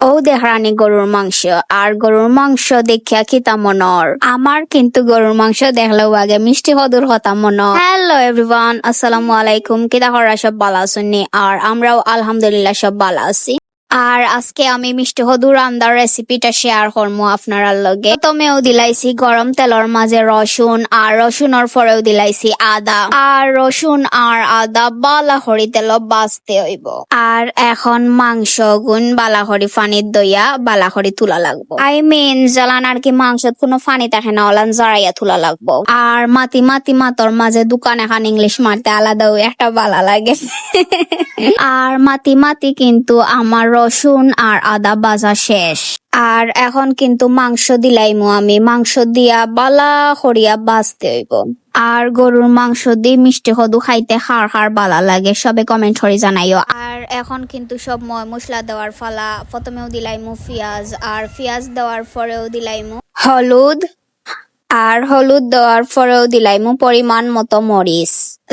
ও দেহরানি গরুর মাংস, আর গরুর মাংস দেখিয়া খিতা মনর আমার কিন্তু গরুর মাংস দেখলেও আগে মিষ্টি হদুর হতা মন হ্যালো এভরিওয়ান আসসালামু আলাইকুম। কিতা হরা সব ভালো আছেন? আর আমরাও আলহামদুলিল্লাহ সব ভালো আছি। আর আজকে আমি মিষ্টি হদুর রান্নার রেসিপিটা শেয়ার করব আপনার লগে। প্রথমেও দিলাইছি গরম তেলের মাঝে রসুন, আর রসুনের পরেও দিলাইছি আদা। আর রসুন আর আদা বালাহরি তেল বাঁচতে হইব। আর এখন মাংস গুণ বালাহরি ফানির দইয়া বালাহরি তুলা লাগবো। আই মিন জ্বালান আর কি মাংসত কোনো ফানি থাকে না, ওলান জড়াইয়া তুলা লাগবো। আর মাতি মাতি মাতর মাঝে দোকান এখন ইংলিশ মারতে আলাদাও একটা বালা লাগে। আর মাতি মাতি কিন্তু আমার রসুন আর আদা বাজা শেষ। আর এখন কিন্তু মাংস দিলাইমু আমি। মাংস দিয়া বালা করিয়া বাজতে হইব। আর গরুর মাংস দিয়ে মিষ্টি হদু খাইতে হার হার বালা লাগে, সবে কমেন্ট করে জানাইও। আর এখন কিন্তু সব মশলা দেওয়ার ফালা। প্রথমেও দিলাইমু পিঁয়াজ, আর পিঁয়াজ দেওয়ার পরেও দিলাইমু হলুদ আর হলুদ দেওয়ার পরেও দিলাইমু পরিমাণ মতো মরিচ।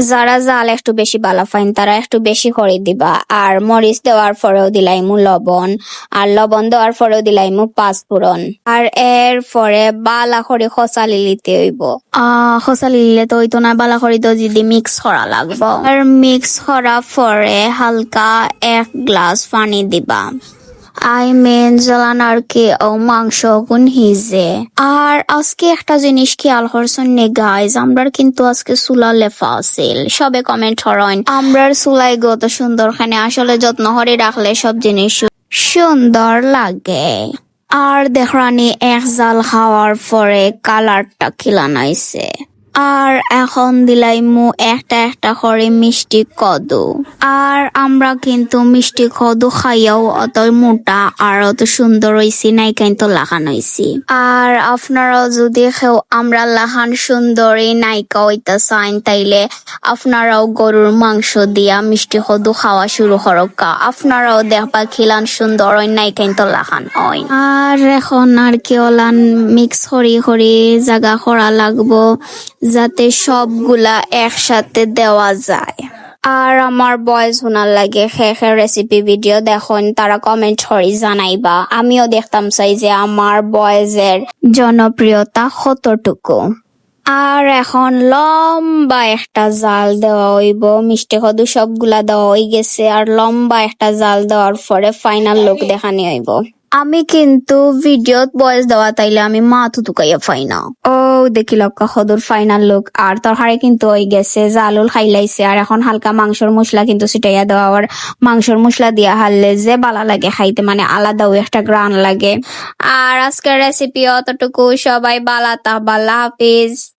যারা জাল একটু বেশি বালা ফাইন, তারা একটু বেশি করে দিবা। আর মরিচ দেওয়ার পরেও দিলাইমু লবণ, আর লবণ দেওয়ার পরেও দিলাইমু পাঁচফোড়ন। আর এর পরে বালা করে খসালি লিতে হইব। আহ খসালি লিলে তো হইতো না, বালা করে তো যদি মিক্স করা লাগবো। আর মিক্স করার পরে হালকা এক গ্লাস পানি দিবা। আই মেন জ্বালান আর কি ও মাংস গুন হিজে। আর আজকে একটা জিনিস খেয়াল করছেন নে গাইজ আমরার কিন্তু আজকে চুলা লেফা আছিল। সবে কমেন্ট হরইন, আমরার চুলাই গত সুন্দর খানে আসলে যত্ন করে রাখলে সব জিনিস সুন্দর লাগে। আর দেখরানি এক জাল খাওয়ার পরে কালারটা খিলানাইছে আর এখন দিলাইমু একটা একটা করে মিষ্টি কদু। আর আমরা কিন্তু মিষ্টি কদু খাইয়াও অত মোটা আর অত সুন্দর হইছি, নাই কিন্তু লাখান হইছি। আর আপনারাও যদি কেউ আমরা লাহান সুন্দরী নায়িকা হইতে চাইন তাইলে আপনারাও গরুর মাংস দিয়া মিষ্টি কদু খাওয়া শুরু করকা। আপনারাও দেখবা খিলান সুন্দর নাই কিন্তু লাখান হয়। আর এখন আর কি মিক্স করি করি জায়গা করা লাগবো। যাতে সবগুলা একসাথে দেওয়া যায়। আর আমার বয়স শোনার লাগে খে রেসিপি ভিডিও দেখুন, তারা কমেন্ট করে জানাইবা। আমিও দেখতাম চাই যে আমার বয়েজের জনপ্রিয়তা কতটুকু। আর এখন লম্বা একটা জাল দেওয়া হইব। মিষ্টি কদু সবগুলা দেওয়া হয়ে গেছে, আর লম্বা একটা জাল দেওয়ার পরে ফাইনাল লুক দেখানি হইব। আমি কিন্তু ভিডিওত বয়স দেওয়া তাইলে আমি মাথু তুকাইয়া পাই না ও দেখি লক্কা সদুর ফাইনাল লুক আর তরহারে কিন্তু ওই গেছে জালুল খাইলাইছে, আর এখন হালকা মাংসর মশলা কিন্তু ছিটাইয়া দেওয়া আর মাংসর মশলা দিয়া হারলে যে বালা লাগে খাইতে মানে আলাদাও একটা গ্রান লাগে। আর আজকের রেসিপি অতটুকু, সবাই বালা তা বাল্লা হাফিজ।